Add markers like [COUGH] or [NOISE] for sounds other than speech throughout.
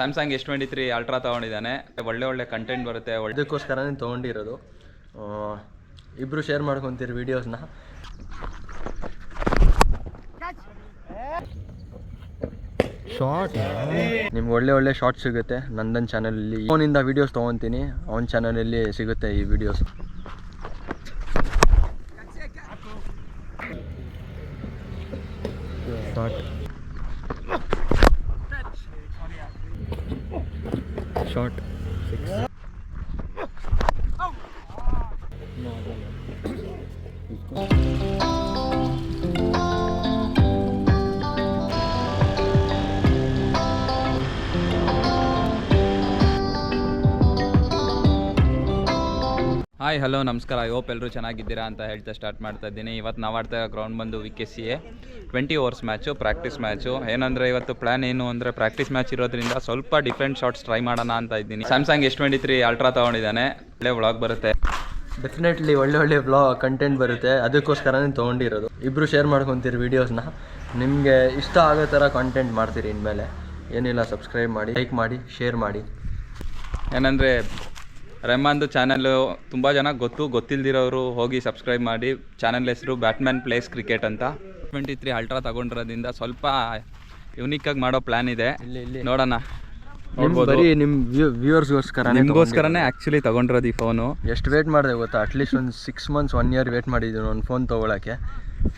Samsung S twenty three ultra ತೊಗೊಂಡಿದ್ದಾನೆ. ಒಳ್ಳೆ ಒಳ್ಳೆ content ಬರುತ್ತೆ ಇದಕ್ಕೋಸ್ಕರ ಅದಕ್ಕೋಸ್ಕರನೇ ತೊಗೊಂಡಿರೋದು. ಇಬ್ಬರು ಶೇರ್ ಮಾಡ್ಕೊತೀರಿ ವೀಡಿಯೋಸ್ನ ಶಾರ್ಟ್ ನಿಮ್ಗೆ ಒಳ್ಳೆ ಒಳ್ಳೆ ಶಾರ್ಟ್ ಸಿಗುತ್ತೆ. ನಂದನ್ ಚಾನಲಲ್ಲಿ ಫೋನಿಂದ ವೀಡಿಯೋಸ್ ತೊಗೊತೀನಿ. ಅವನ ಚಾನಲಲ್ಲಿ ಸಿಗುತ್ತೆ ಈ ವಿಡಿಯೋಸ್ ಶಾರ್ಟ್ ಹಾಯ್ ಹಲೋ ನಮಸ್ಕಾರ. ಐ ಹೋಪ್ ಎಲ್ಲರೂ ಚೆನ್ನಾಗಿದ್ದೀರಾ ಅಂತ ಹೇಳ್ತಾ ಸ್ಟಾರ್ಟ್ ಮಾಡ್ತಾ ಇದ್ದೀನಿ. ಇವತ್ತು ನಾವು ಆಡ್ತಾ ಗ್ರೌಂಡ್ ಬಂದು V K C A twenty overs match practice match ಏನಂದರೆ ಇವತ್ತು ಪ್ಲ್ಯಾನ್ ಏನು ಅಂದರೆ ಪ್ರಾಕ್ಟೀಸ್ ಮ್ಯಾಚ್ ಇರೋದ್ರಿಂದ ಸ್ವಲ್ಪ ಡಿಫ್ರೆಂಟ್ ಶಾಟ್ಸ್ ಟ್ರೈ ಮಾಡೋಣ ಅಂತ ಇದ್ದೀನಿ. Samsung S twenty three ultra ತೊಗೊಂಡಿದ್ದಾನೆ. ಒಳ್ಳೆ ವ್ಲಾಗ್ ಬರುತ್ತೆ. ಡೆಫಿನೆಟ್ಲಿ ಒಳ್ಳೆ ಒಳ್ಳೆ ಬ್ಲಾಗ್ ಕಂಟೆಂಟ್ ಬರುತ್ತೆ. ಅದಕ್ಕೋಸ್ಕರನೇ ತೊಗೊಂಡಿರೋದು. ಇಬ್ಬರು ಶೇರ್ ಮಾಡ್ಕೊತೀರಿ ವೀಡಿಯೋಸ್ನ ನಿಮಗೆ ಇಷ್ಟ ಆಗೋ ಥರ ಕಂಟೆಂಟ್ ಮಾಡ್ತೀರಿ ಇನ್ಮೇಲೆ. ಏನಿಲ್ಲ ಸಬ್ಸ್ಕ್ರೈಬ್ ಮಾಡಿ ಲೈಕ್ ಮಾಡಿ ಶೇರ್ ಮಾಡಿ. ಏನಂದರೆ ರೆಹಮಾನ್ದು ಚಾನಲ್ಲು ತುಂಬ ಜನ ಗೊತ್ತು ಗೊತ್ತಿಲ್ದಿರೋರು ಹೋಗಿ ಸಬ್ಸ್ಕ್ರೈಬ್ ಮಾಡಿ. ಚಾನಲ್ ಹೆಸರು ಬ್ಯಾಟ್ಮ್ಯಾನ್ ಪ್ಲೇಸ್ ಕ್ರಿಕೆಟ್ ಅಂತ. ಟ್ವೆಂಟಿ ತ್ರೀ ಅಲ್ಟ್ರಾ ತಗೊಂಡಿರೋದ್ರಿಂದ ಸ್ವಲ್ಪ ಯುನೀಕಾಗಿ ಮಾಡೋ ಪ್ಲ್ಯಾನ್ ಇದೆ. ನೋಡೋಣ. ನೋಡ್ಬೋದು. ಬರೀ ನಿಮ್ಮ ವ್ಯೂವರ್ಸ್ಗೋಸ್ಕರ ನಿಮಗೋಸ್ಕರನೇ ಆಕ್ಚುಲಿ ತಗೊಂಡಿರೋದು ಈ ಫೋನು ಎಷ್ಟು ವೇಟ್ ಮಾಡಿದೆ ಗೊತ್ತಾ? ಅಟ್ಲೀಸ್ಟ್ ಒಂದು six months one year wait ಮಾಡಿದ್ದೀನಿ ಒಂದು ಫೋನ್ ತೊಗೊಳಕ್ಕೆ.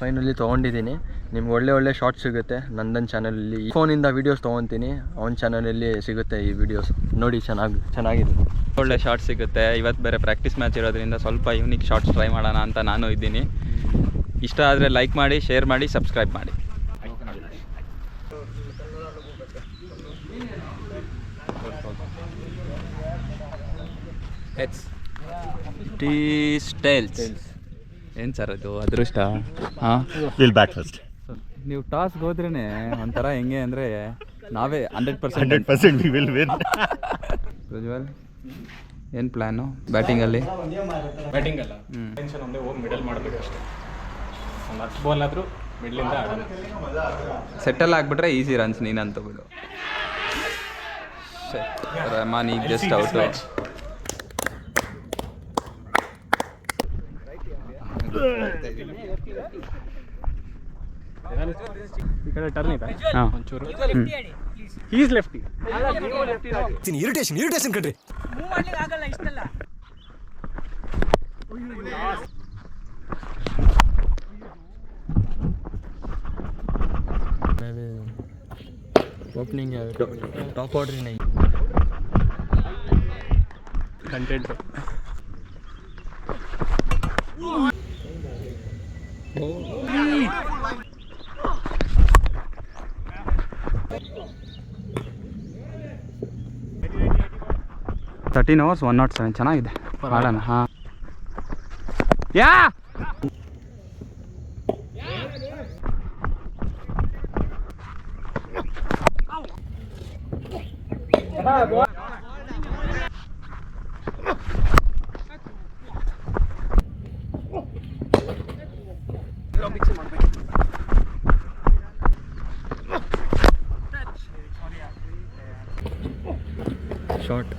ಫೈನಲಿ ತೊಗೊಂಡಿದ್ದೀನಿ ನಿಮ್ಗೆ ಒಳ್ಳೆ ಒಳ್ಳೆ ಶಾರ್ಟ್ ಸಿಗುತ್ತೆ ನಂದನ್ ಚಾನಲಲ್ಲಿ ಫೋನಿಂದ ವೀಡಿಯೋಸ್ ತೊಗೊತೀನಿ. ಅವ್ನ ಚಾನಲಲ್ಲಿ ಸಿಗುತ್ತೆ ಈ ವಿಡಿಯೋಸ್ ನೋಡಿ ಚೆನ್ನಾಗಿ ಚೆನ್ನಾಗಿದೆ. ಒಳ್ಳೆ ಶಾರ್ಟ್ ಸಿಗುತ್ತೆ. ಇವತ್ತು ಬೇರೆ ಪ್ರಾಕ್ಟೀಸ್ ಮ್ಯಾಚ್ ಇರೋದ್ರಿಂದ ಸ್ವಲ್ಪ ಯೂನಿಕ್ ಶಾರ್ಟ್ಸ್ ಟ್ರೈ ಮಾಡೋಣ ಅಂತ ನಾನು ಇದ್ದೀನಿ. ಇಷ್ಟ ಆದರೆ ಲೈಕ್ ಮಾಡಿ ಶೇರ್ ಮಾಡಿ ಸಬ್ಸ್ಕ್ರೈಬ್ ಮಾಡಿ. ಎಟ್ಸ್ ಟೀ ಸ್ಟೈಲ್ಸ್ ಏನು ಸರ್ ಅದು? ಅದೃಷ್ಟ? ಹಾಂ? Will back first. ನೀವು ಟಾಸ್ಗೆ ಹೋದ್ರೇ ಒಂಥರ ಹೆಂಗೆ ಅಂದರೆ ನಾವೇ hundred percent hundred percent we will win Prajwal ಏನು ಪ್ಲ್ಯಾನು ಬ್ಯಾಟಿಂಗಲ್ಲಿ? ಬ್ಯಾಟಿಂಗ್ ಅಲ್ಲ ಟೆನ್ಷನ್ ಒಂದೇ ಹೋಗಿ ಮಿಡಲ್ ಮಾಡಬೇಕು ಅಷ್ಟೇ. ಒಂದು ಹತ್ತು ಬಾಲ್ ಆದರೂ ಮಿಡ್ಲಿಂದ ಆಡೋಣ. ಸೆಟಲ್ ಆಗಿಬಿಟ್ರೆ ಈಸಿ ರನ್ಸ್ ನೀನಂತ ಬಿಡು. ರಹಮಾನ್ ಈಗ ಜಸ್ಟ್ ಔಟು ಈ ಕಡೆ ಟರ್ನ್ ಇದೆ ಹಾಂ ಒಂಚೂರು ಹ್ಞೂ ಈಸ್ ಲೆಫ್ಟಿ ಇರಿಟೇಷನ್ ಇರಿಟೇಷನ್ ಕಣ್ರಿ. Opening top ಆರ್ಡ್ರಿನ content thirteen overs one not seven ಚೆನ್ನಾಗಿದೆ. ಮಾಡೋಣ ಹಾಂ. ಯಾ ಶಾರ್ಟ್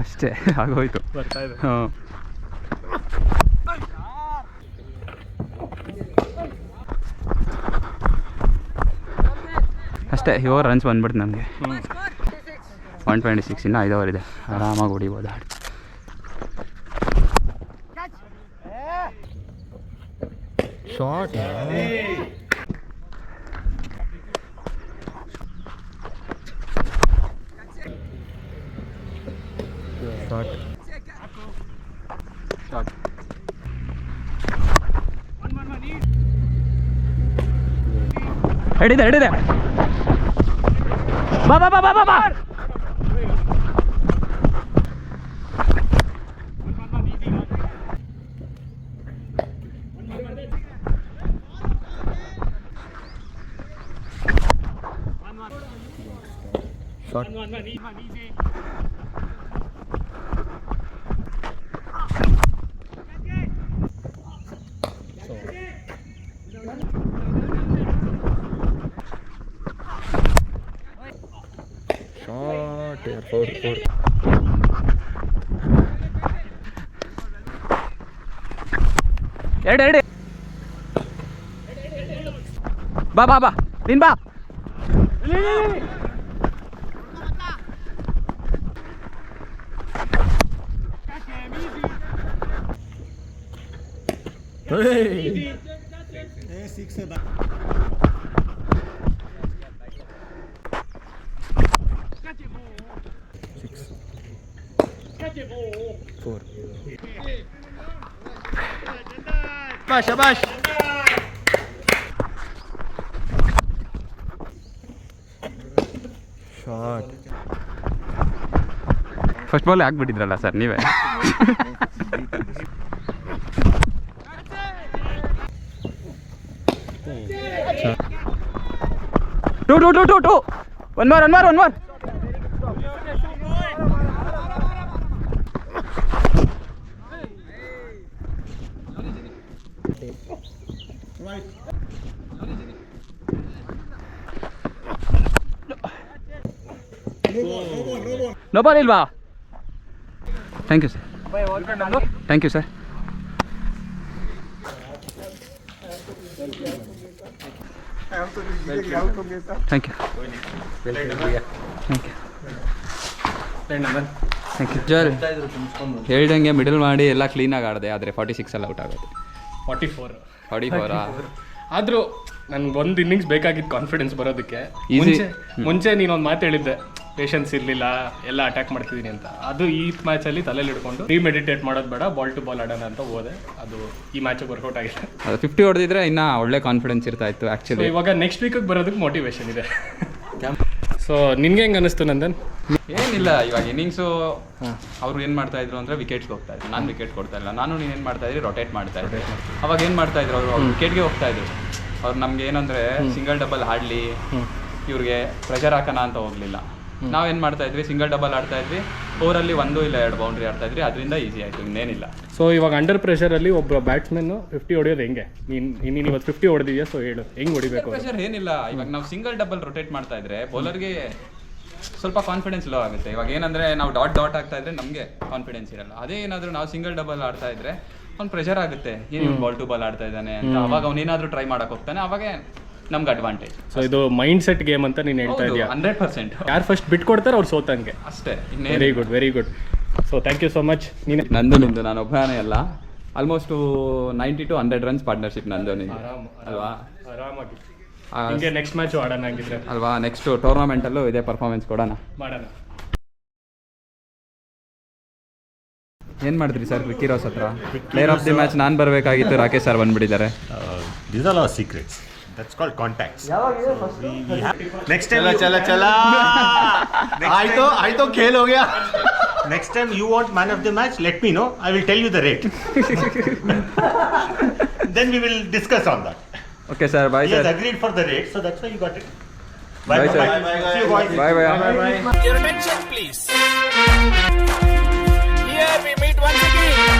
ಅಷ್ಟೇ, ಆಗೋಯ್ತು. ಹಾಂ ಅಷ್ಟೇ ಇವಾಗ ರನ್ಸ್ ಬಂದ್ಬಿಡ್ತು ನಮಗೆ. ಒನ್ ಟ್ವೆಂಟಿ ಸಿಕ್ಸ್ ಇನ್ನು ಐದು ಓವರ್ ಇದೆ. ಆರಾಮಾಗಿ ಹೊಡಿಬೋದು ಆಡಿ. ಶಾರ್ಟ್ ಶಾರ್ಟ್ ಶಾರ್ಟ್ ಹಿಡಿದೆ ಹಿಡಿದೆ ಬಾ ಬಾ ಬಾ ಬಾ ಬಾ ಶಾರ್ಟ್ ಫೋರ್ ಫೋರ್. ಎರಡು ಎರಡು ಬಾ ಬಾ ಬಾ. ನೀನ್ ಬಾ. ಫೋರ್ ಶಬಾಷ್ ಶಬಾಷ್ ಶಾರ್ಟ್ ಫಸ್ಟ್ ಬಾಲ್ ಹಾಕ್ಬಿಟ್ಟಿದ್ರಲ್ಲ ಸರ್ ನೀವೇ two two two two two one more one more one more no ball ಇಲ್ವಾ thank you sir thank you sir thank you thank you thank you sir ಹೇಳ್ದಂಗೆ middle ಮಾಡಿ ಎಲ್ಲ ಕ್ಲೀನಾಗಿ ಆಡಿದೆ, ಆದರೆ forty ಸಿಕ್ಸಲ್ಲಿ ಔಟ್ ಆಗೋದು. Forty four. ಫಾರ್ಟಿ ಫೋರಾ ಆದರೂ ನನ್ಗೆ ಒಂದು ಇನ್ನಿಂಗ್ಸ್ ಬೇಕಾಗಿತ್ತು ಕಾನ್ಫಿಡೆನ್ಸ್ ಬರೋದಕ್ಕೆ. ಮುಂಚೆ ಮುಂಚೆ ನೀನೊಂದು ಮಾತು ಹೇಳಿದ್ದೆ ಪೇಷನ್ಸ್ ಇರಲಿಲ್ಲ ಎಲ್ಲ ಅಟ್ಯಾಕ್ ಮಾಡ್ತಿದ್ದೀನಿ ಅಂತ. ಅದು ಈ ಮ್ಯಾಚಲ್ಲಿ ತಲೆಯಲ್ಲಿ ಹಿಡ್ಕೊಂಡು ಮೆಡಿಟೇಟ್ ಮಾಡೋದು ಬೇಡ ಬಾಲ್ ಟು ಬಾಲ್ ಆಡೋಣ ಅಂತ ಹೋದೆ. ಅದು ಈ ಮ್ಯಾಚ್ ವರ್ಕೌಟ್ ಆಗಿದೆ. ಅದು ಫಿಫ್ಟಿ ಹೊಡೆದಿದ್ರೆ ಇನ್ನೂ ಒಳ್ಳೆ ಕಾನ್ಫಿಡೆನ್ಸ್ ಇರ್ತಾ ಇತ್ತು ಆ್ಯಕ್ಚುಲಿ ಇವಾಗ ನೆಕ್ಸ್ಟ್ ವೀಕಿಗೆ ಬರೋದಕ್ಕೆ ಮೋಟಿವೇಶನ್ ಇದೆ. ಸೊ ನಿನ್ಗೆ ಹೆಂಗ್ ಅನಿಸ್ತು ನಂದನ್? ಏನಿಲ್ಲ ಇವಾಗ ಇನ್ನಿಂಗ್ಸು ಅವ್ರು ಏನು ಮಾಡ್ತಾ ಇದ್ರು ಅಂದ್ರೆ ವಿಕೆಟ್ಸ್ಗೆ ಹೋಗ್ತಾ ಇದ್ರು. ನಾನು ವಿಕೆಟ್ ಕೊಡ್ತಾ ಇಲ್ಲ ನಾನು ನೀನು ಏನು ಮಾಡ್ತಾ ಇದ್ರಿ? ರೊಟೇಟ್ ಮಾಡ್ತಾ ಇದ್ದೆ ಅವಾಗ ಏನು ಮಾಡ್ತಾ ಇದ್ರು ಅವರು? ವಿಕೆಟ್ಗೆ ಹೋಗ್ತಾ ಇದ್ರು. ಅವ್ರು ನಮ್ಗೆ ಏನಂದ್ರೆ ಸಿಂಗಲ್ ಡಬಲ್ ಹಾಡ್ಲಿ ಇವ್ರಿಗೆ ಪ್ರೆಷರ್ ಹಾಕೋಣ ಅಂತ ಹೋಗ್ಲಿಲ್ಲ. ನಾವೇನು ಮಾಡ್ತಾ ಇದ್ವಿ ಸಿಂಗಲ್ ಡಬಲ್ ಆಡ್ತಾ ಇದ್ವಿ. ಓವರಲ್ಲಿ ಒಂದು ಇಲ್ಲ ಎರಡು ಬೌಂಡ್ರಿ ಆಡ್ತಾ ಇದ್ವಿ ಅದರಿಂದ ಈಸಿ ಆಯ್ತು ಇನ್ನೇನಿಲ್ಲ. ಸೊ ಇವಾಗ ಅಂಡರ್ ಪ್ರೆಷರಲ್ಲಿ ಒಬ್ಬ ಬ್ಯಾಟ್ಸ್ಮನ್ ಫಿಫ್ಟಿ ಹೊಡಿಯೋದು ಹೆಂಗೆ? ನೀನು ನೀನು ಇವತ್ತು ಫಿಫ್ಟಿ ಹೊಡೆದಿದ್ಯಾ? ಸೊ ಹೇಳು ಹೆಂಗ್ ಹೊಡಿಬೇಕು ಪ್ರೆಷರ್ ಏನಿಲ್ಲ ಇವಾಗ ನಾವು ಸಿಂಗಲ್ ಡಬಲ್ ರೊಟೇಟ್ ಮಾಡ್ತಾ ಇದ್ರೆ ಬೌಲರ್ಗೆ ಸ್ವಲ್ಪ ಕಾನ್ಫಿಡೆನ್ಸ್ ಲೋ ಆಗುತ್ತೆ. ಇವಾಗ ಏನಂದ್ರೆ ನಾವು ಡಾಟ್ ಡಾಟ್ ಆಗ್ತಾ ಇದ್ರೆ ನಮಗೆ ಕಾನ್ಫಿಡೆನ್ಸ್ ಇರಲ್ಲ. ಅದೇ ಏನಾದರೂ ನಾವು ಸಿಂಗಲ್ ಡಬಲ್ ಆಡ್ತಾ ಇದ್ರೆ ಅವ್ನು ಪ್ರೆಷರ್ ಆಗುತ್ತೆ. ಏನು ಬಾಲ್ ಟು ಬಾಲ್ ಆಡ್ತಾ ಇದ್ದಾನೆ ಅಂತ. ಅವಾಗ ಅವ್ನೇನಾದ್ರೂ ಟ್ರೈ ಮಾಡಕ್ ಹೋಗ್ತಾನೆ. ಅವಾಗ ನಮ್ಗೆ ಅಡ್ವಾಂಟೇಜ್ ಸೊ ಇದು ಮೈಂಡ್ ಸೆಟ್ ಗೇಮ್ ಅಂತ ನೀನು ಹೇಳ್ತಾ ಇದೆಯಾ? ಹಂಡ್ರೆಡ್ ಪರ್ಸೆಂಟ್ ಯಾರು ಫಸ್ಟ್ ಬಿಟ್ಕೊಡ್ತಾರೆ ಅವ್ರು ಸೋತಂಗೆ. ಅಷ್ಟೇ very good very good so thank you so much ನೀನು ನಂದು ನಿಂದು ನಾನು ಒಬ್ಬನೇ ಅಲ್ಲ. Almost ninety to hundred runs partnership ನಂದು ನಿಂದು ಅಲ್ವಾ? ಆರಾಮಾಗಿ. ಆ, ಹಿಂಗೆ ನೆಕ್ಸ್ಟ್ ಮ್ಯಾಚ್ ಆಡೋಣ ಹಂಗಿದ್ರೆ. ಅಲ್ವಾ? ನೆಕ್ಸ್ಟ್ ಟೂರ್ನಮೆಂಟಲ್ಲೂ ಇದೇ ಪರ್ಫಾರ್ಮೆನ್ಸ್ ಕೊಡೋಣ. ಮಾಡೋಣ. ಏನು ಮಾಡಿದ್ರಿ ಸರ್ ಕಿರೋಸ್ ರೋಸ್ ಹತ್ರ ಪ್ಲೇಯರ್ ಆಫ್ ದಿ ಮ್ಯಾಚ್ ನಾನು ಬರಬೇಕಾಗಿತ್ತು ರಾಕೇಶ್ ಸರ್ ಬಂದ್ಬಿಟ್ಟಿದ್ದಾರೆ. Uh, these are our secrets. that's called contacts. So we, we have next time. चला you- चला चला [LAUGHS] Next आई तो time- आई तो खेल हो गया Next time you want man of the match, let me know. I will tell you the rate. [LAUGHS] then we will discuss on that. Okay sir I He has sir agreed for the rate, so that's why you got it. Bye, sir. Bye, bye, guys. See you, boys. Bye bye Your attention, please. Here we meet once again.